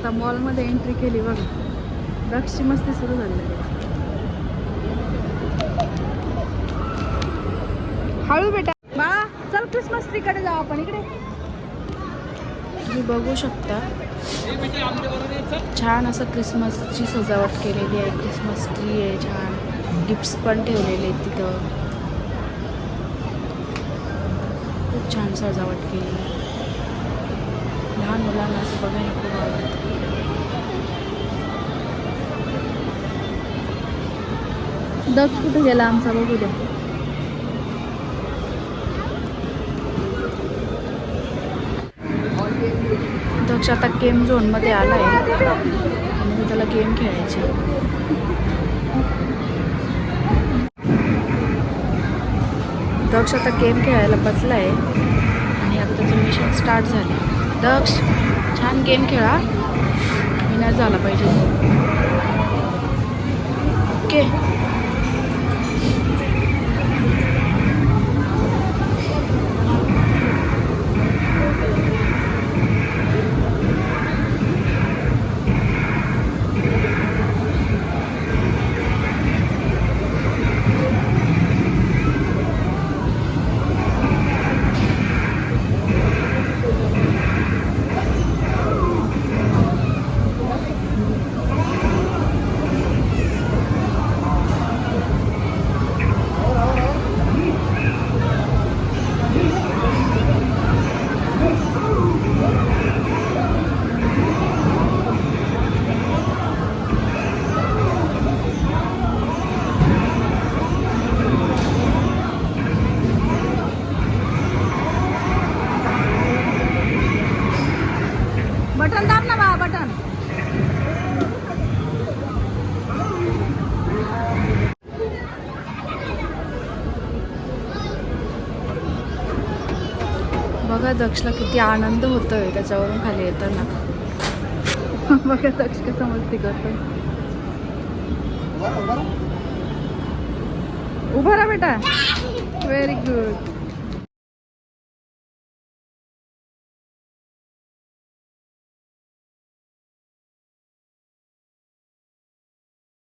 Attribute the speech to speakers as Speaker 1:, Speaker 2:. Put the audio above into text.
Speaker 1: आता मॉलमध्ये एंट्री केली बघा. दक्षची मस्ती सुरू झाली हळू बेटा. बाळा चल क्रिसमस ट्रीकडे जाऊ आपण इकडे. तुम्ही बघू शकता. छान असं क्रिसमसची सजावट केलेली आहे. क्रिसमस ट्री आहे छान. गिफ्ट्स पण ठेवलेले आहेत तिथं. खूप छान सजावट केली. लहान मुलांना असं बघायला दक्ष कुठे गेला आमचा बघू द्या दक्ष आता गेम झोनमध्ये आला आहे आणि त्याला गेम खेळायचे दक्ष आता गेम खेळायला बसला आहे आणि आता त्याचं मिशन स्टार्ट झाले दक्ष छान गेम खेळा. विनर झाला पाहिजे. ओके बटन दाब ना बा बटन. बघा दक्षला किती आनंद होतोय त्याच्यावरून खाली येताना. बघा दक्ष कसं मस्ती करतोय. उभा राहा बेटा. Very good